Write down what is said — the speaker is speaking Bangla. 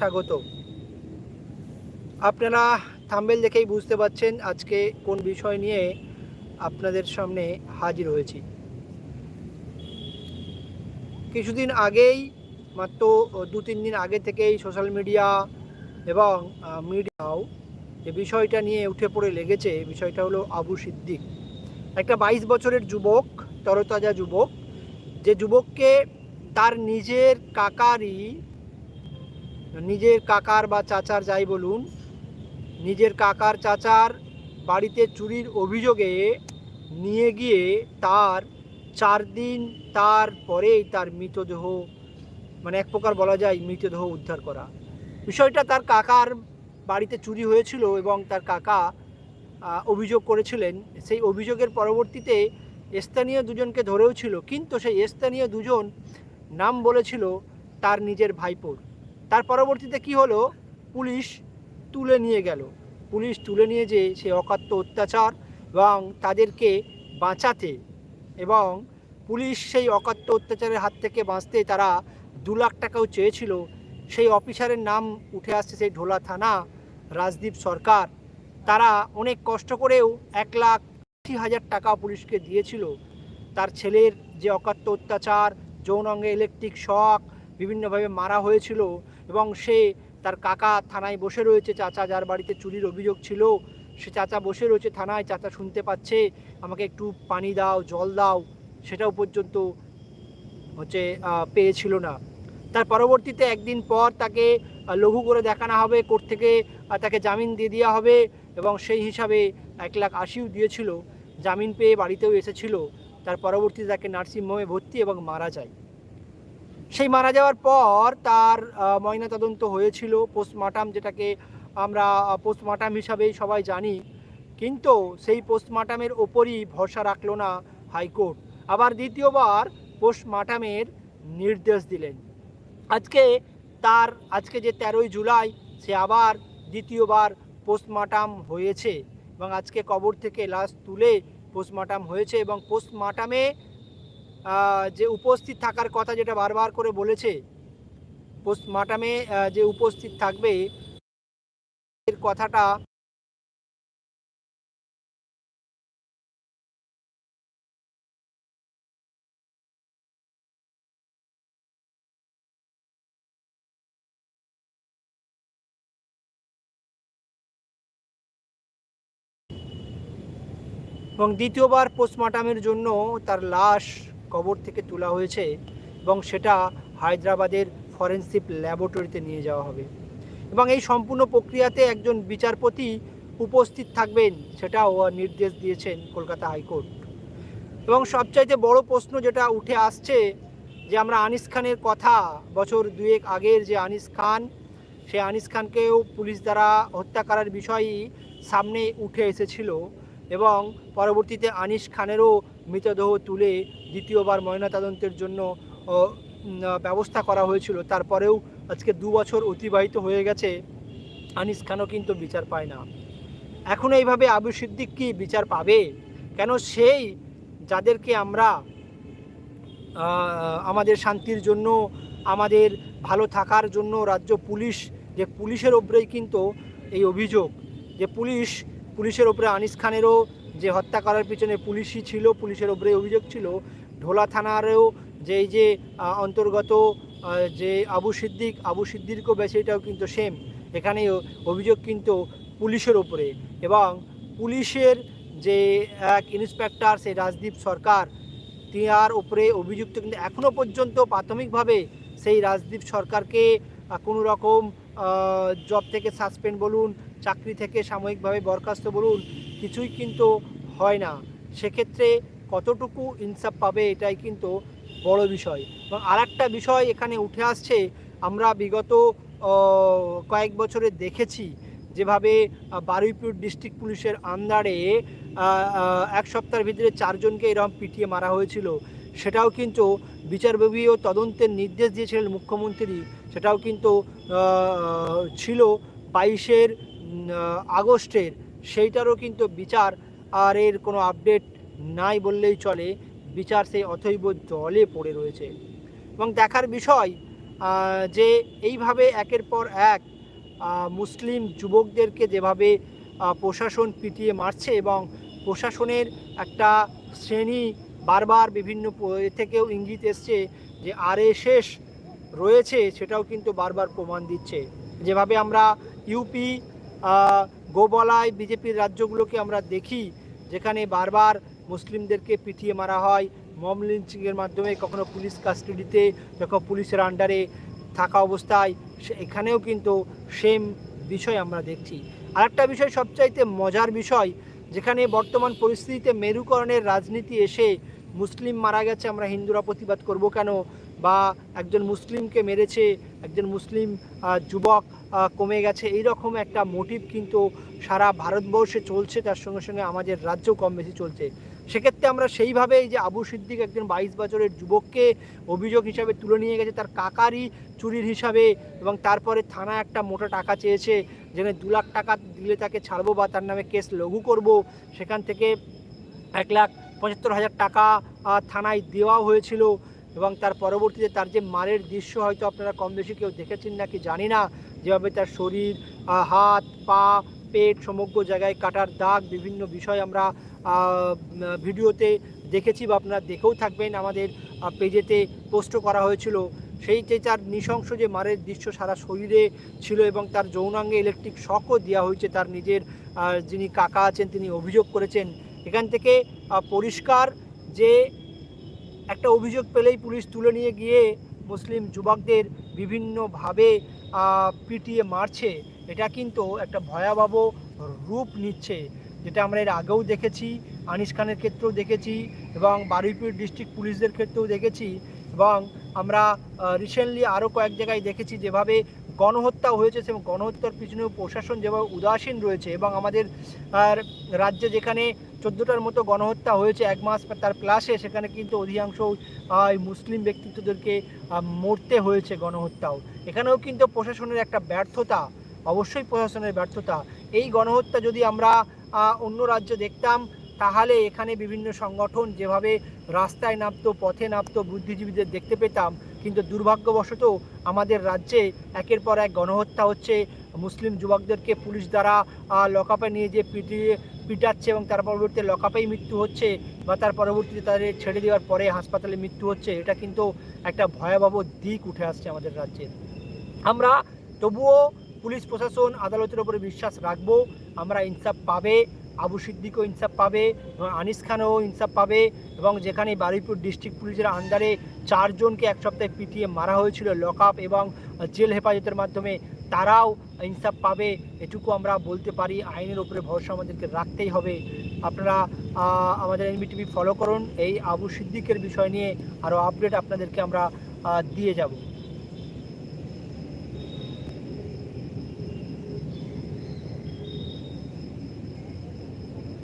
স্বাগত আপনারা থাম্বেল দেখেই বুঝতে পারছেন আজকে কোন বিষয় নিয়ে আপনাদের সামনে হাজির হয়েছি। কিছুদিন আগেই, মাত্র দু তিন দিন আগে থেকেই সোশ্যাল মিডিয়া এবং মিডিয়াও যে বিষয়টা নিয়ে উঠে পড়ে লেগেছে, বিষয়টা হলো আবু সিদ্দিক। একটা বাইশ বছরের যুবক, তরতাজা যুবক, যে যুবককে তার নিজের কাকারই নিজের কাকার বা চাচার যাই বলুন, নিজের কাকার চাচার বাড়িতে চুরির অভিযোগে নিয়ে গিয়ে তার চার দিন তার পরেই তার মৃতদেহ মানে এক প্রকার বলা যায় মৃতদেহ উদ্ধার করা। বিষয়টা তার কাকার বাড়িতে চুরি হয়েছিল এবং তার কাকা অভিযোগ করেছিলেন। সেই অভিযোগের পরবর্তীতে স্থানীয় দুজনকে ধরেও ছিল, কিন্তু সেই স্থানীয় দুজন নাম বলেছিল তার নিজের ভাইপোর। তার পরবর্তীতে কি হলো? পুলিশ তুলে নিয়ে গেল। পুলিশ তুলে নিয়ে যে সে অকাত্য অত্যাচার এবং তাদেরকে বাঁচাতে এবং পুলিশ সেই অকাত্য অত্যাচারের হাত থেকে বাঁচতে তারা দু লাখ টাকাও চেয়েছিল। সেই অফিসারের নাম উঠে আসছে সেই ঢোলা থানা, রাজদীপ সরকার। তারা অনেক কষ্ট করেও এক লাখ আশি হাজার টাকা পুলিশকে দিয়েছিল। তার ছেলের যে অকাত্য অত্যাচার যৌন অঙ্গে ইলেকট্রিক শখ বিভিন্নভাবে মারা হয়েছিল এবং সে তার কাকা থানায় বসে রয়েছে, চাচা যার বাড়িতে চুরির অভিযোগ ছিল, সে চাচা বসে রয়েছে থানায়, চাচা শুনতে পাচ্ছে, আমাকে একটু পানি দাও, জল দাও, সেটাও পর্যন্ত হচ্ছে পেয়েছিল না। তার পরবর্তীতে একদিন পর তাকে লঘু করে দেখানো হবে, কোর্ট থেকে তাকে জামিন দিয়ে দেওয়া হবে এবং সেই হিসাবে এক লাখ আশিও দিয়েছিল, জামিন পেয়ে বাড়িতেও এসেছিল। তার পরবর্তীতে তাকে নার্সিংহোমে ভর্তি এবং মারা যায়। সেই মারা যাওয়ার পর তার ময়নাতদন্ত হয়েছিল পোস্টমার্টাম যেটাকে আমরা পোস্টমার্টাম হিসাবেই সবাই জানি। কিন্তু সেই পোস্টমার্টামের ওপরই ভরসা রাখল না হাইকোর্ট। আবার দ্বিতীয়বার পোস্টমার্টামের নির্দেশ দিলেন। আজকে তার, আজকে যে তেরোই জুলাই, সে আবার দ্বিতীয়বার পোস্টমার্টাম হয়েছে এবং আজকে কবর থেকে লাশ তুলে পোস্টমার্টাম হয়েছে এবং পোস্টমার্টামে যে উপস্থিত থাকার কথা যেটা বারবার করে বলেছে, পোস্টমার্টামে যে উপস্থিত থাকবে, এর কথাটা এবং দ্বিতীয়বার পোস্টমর্টমের জন্য তার লাশ কবর থেকে তোলা হয়েছে এবং সেটা হায়দ্রাবাদের ফরেন্সিক ল্যাবরেটরিতে নিয়ে যাওয়া হবে। এবং এই সম্পূর্ণ প্রক্রিয়াতে একজন বিচারপতি উপস্থিত থাকবেন সেটাও নির্দেশ দিয়েছেন কলকাতা হাইকোর্ট। এবং সবচাইতে বড় প্রশ্ন যেটা উঠে আসছে যে আমরা আনিস খানের কথা বছর দুয়েক আগের যে আনিস খান সেই আনিস খানকেও পুলিশ দ্বারা হত্যা করার বিষয়ই সামনে উঠে এসেছিল এবং পরবর্তীতে আনিস খানেরও মৃতদেহ তুলে দ্বিতীয়বার ময়নাতদন্তের জন্য ব্যবস্থা করা হয়েছিল। তারপরেও আজকে দু বছর অতিবাহিত হয়ে গেছে। আনিস খানও কিন্তু বিচার পায় না। এখন এইভাবে আবু সিদ্দিক কি বিচার পাবে? কেন সেই যাদেরকে আমরা আমাদের শান্তির জন্য, আমাদের ভালো থাকার জন্য রাজ্য পুলিশ, যে পুলিশের ওপরেই কিন্তু এই অভিযোগ, যে পুলিশ, পুলিশের ওপরে আনিস খানেরও যে হত্যা করার পিছনে পুলিশই ছিল, পুলিশের ওপরে অভিযোগ ছিল। ঢোলা থানারও যে এই যে অন্তর্গত যে আবু সিদ্দিক, আবু সিদ্দিকও বেশি এটাও কিন্তু সেম এখানে অভিযোগ কিন্তু পুলিশের ওপরে এবং পুলিশের যে এক ইন্সপেক্টর সেই রাজদীপ সরকার তার ওপরে অভিযুক্ত কিন্তু এখনও পর্যন্ত প্রাথমিকভাবে সেই রাজদীপ সরকারকে কোনো রকম জব থেকে সাসপেন্ড বলুন, চাকরি থেকে সাময়িকভাবে বরখাস্ত বলুন কিছুই কিন্তু হয় না। সেক্ষেত্রে কতটুকু ইনসাফ পাবে এটাই কিন্তু বড় বিষয়। এবং আর একটা বিষয় এখানে উঠে আসছে, আমরা বিগত কয়েক বছরে দেখেছি যেভাবে বারুইপুর ডিস্ট্রিক্ট পুলিশের আন্ডারে এক সপ্তাহের ভিতরে চারজনকে এরকম পিটিয়ে মারা হয়েছিল। সেটাও কিন্তু বিচারবিভাগীয় তদন্তের নির্দেশ দিয়েছিলেন মুখ্যমন্ত্রী। সেটাও কিন্তু ছিল বাইশের আগস্টের। সেইটারও কিন্তু বিচার আর এর কোনো আপডেট নাই বললেই চলে। বিচার সেই অথৈব জলে পড়ে রয়েছে। এবং দেখার বিষয় যে এইভাবে একের পর এক মুসলিম যুবকদেরকে যেভাবে প্রশাসন পিটিয়ে মারছে এবং প্রশাসনের একটা শ্রেণি বারবার বিভিন্ন থেকেও ইঙ্গিত এসছে যে আরএসএস রয়েছে, সেটাও কিন্তু বারবার প্রমাণ দিচ্ছে। যেভাবে আমরা ইউপি গোবলায় বিজেপির রাজ্যগুলোকে আমরা দেখি, যেখানে বারবার মুসলিমদেরকে পিটিয়ে মারা হয় মম লিঞ্চিংয়ের মাধ্যমে, কখনো পুলিশ কাস্টাডিতে, যখন পুলিশের আন্ডারে থাকা অবস্থায় এখানেও কিন্তু সেম বিষয় আমরা দেখছি। আরেকটা বিষয় সবচাইতে মজার বিষয়, যেখানে বর্তমান পরিস্থিতিতে মেরুকরণের রাজনীতি এসে মুসলিম মারা গেছে, আমরা হিন্দুরা প্রতিবাদ করব কেন? বা একজন মুসলিমকে মেরেছে, একজন মুসলিম যুবক কমে গেছে এই রকম একটা মোটিভ কিন্তু সারা ভারতবর্ষে চলছে, তার সঙ্গে সঙ্গে আমাদের রাজ্যেও কম বেশি চলছে। সেক্ষেত্রে আমরা সেইভাবে এই যে আবু সিদ্দিক একজন বাইশ বছরের যুবককে অভিযোগ হিসাবে তুলে নিয়ে গেছে, তার কাকারই চুরির হিসাবে এবং তারপরে থানা একটা মোটা টাকা চেয়েছে, যেখানে দু লাখ টাকা দিলে তাকে ছাড়বো বা তার নামে কেস লঘু করব, সেখান থেকে এক লাখ পঁচাত্তর হাজার টাকা থানায় দেওয়াও হয়েছিল। এবং তার পরবর্তীতে তার যে মারের দৃশ্য হয়তো আপনারা কম বেশি কেউ দেখেছেন নাকি জানি না, যেভাবে তার শরীর হাত, পা, পেট সমগ্র জায়গায় কাটার দাগ বিভিন্ন বিষয় আমরা ভিডিওতে দেখেছি বা আপনারা দেখেও থাকবেন। আমাদের পেজেতে পোস্ট করা হয়েছিল। সেই যে তার নৃশংস যে মারের দৃশ্য সারা শরীরে ছিল এবং তার যৌনাঙ্গে ইলেকট্রিক শকও দেওয়া হয়েছে তার নিজের যিনি কাকা আছেন তিনি অভিযোগ করেছেন। এখান থেকে পরিষ্কার যে একটা অভিযোগ পেলেই পুলিশ তুলে নিয়ে গিয়ে মুসলিম যুবকদের বিভিন্নভাবে পিটিয়ে মারছে। এটা কিন্তু একটা ভয়াবহ রূপ নিচ্ছে, যেটা আমরা এর আগেও দেখেছি, আনিস খানের ক্ষেত্রেও দেখেছি এবং বারুইপুর ডিস্ট্রিক্ট পুলিশদের ক্ষেত্রেও দেখেছি এবং আমরা রিসেন্টলি আরও কয়েক জায়গায় দেখেছি যেভাবে গণহত্যা হয়েছে এবং গণহত্যার পিছনেও প্রশাসন যেভাবে উদাসীন রয়েছে এবং আমাদের রাজ্যে যেখানে চোদ্দোটার মতো গণহত্যা হয়েছে এক মাস তার প্লাসে, সেখানে কিন্তু অধিকাংশ মুসলিম ব্যক্তিত্বদেরকে মরতে হয়েছে গণহত্যাও। এখানেও কিন্তু প্রশাসনের একটা ব্যর্থতা, অবশ্যই প্রশাসনের ব্যর্থতা। এই গণহত্যা যদি আমরা অন্য রাজ্যে দেখতাম, তাহলে এখানে বিভিন্ন সংগঠন যেভাবে রাস্তায় নামতো, পথে নামতো, বুদ্ধিজীবীদের দেখতে পেতাম, কিন্তু দুর্ভাগ্যবশত আমাদের রাজ্যে একের পর এক গণহত্যা হচ্ছে। মুসলিম যুবকদেরকে পুলিশ দ্বারা লকআপে নিয়ে যে পিটিয়ে পিটাচ্ছে এবং তার পরবর্তীতে লকআপেই মৃত্যু হচ্ছে বা তার পরবর্তীতে তাদের ছেড়ে দেওয়ার পরে হাসপাতালে মৃত্যু হচ্ছে, এটা কিন্তু একটা ভয়াবহ দিক উঠে আসছে আমাদের রাজ্যে। আমরা তবুও পুলিশ প্রশাসন আদালতের উপরে বিশ্বাস রাখব, আমরা ইনসাফ পাবে, আবু সিদ্দিকও ইনসাফ পাবে আনিস খানও ইনসাফ পাবে, এবং যেখানে বারুইপুর ডিস্ট্রিক্ট পুলিশের আন্ডারে চারজনকে এক সপ্তাহে পিটিয়ে মারা হয়েছিল লকআপ এবং জেল হেফাজতের মাধ্যমে তারাও ইনসাফ পাবে, এটুকু আমরা বলতে পারি। আইনের উপরে ভরসা আমাদেরকে রাখতেই হবে। আপনারা আমাদের আমাদের এনবিটিভি ফলো করুন। এই আবু সিদ্দিকের বিষয় নিয়ে আরও আপডেট আপনাদেরকে আমরা দিয়ে যাব।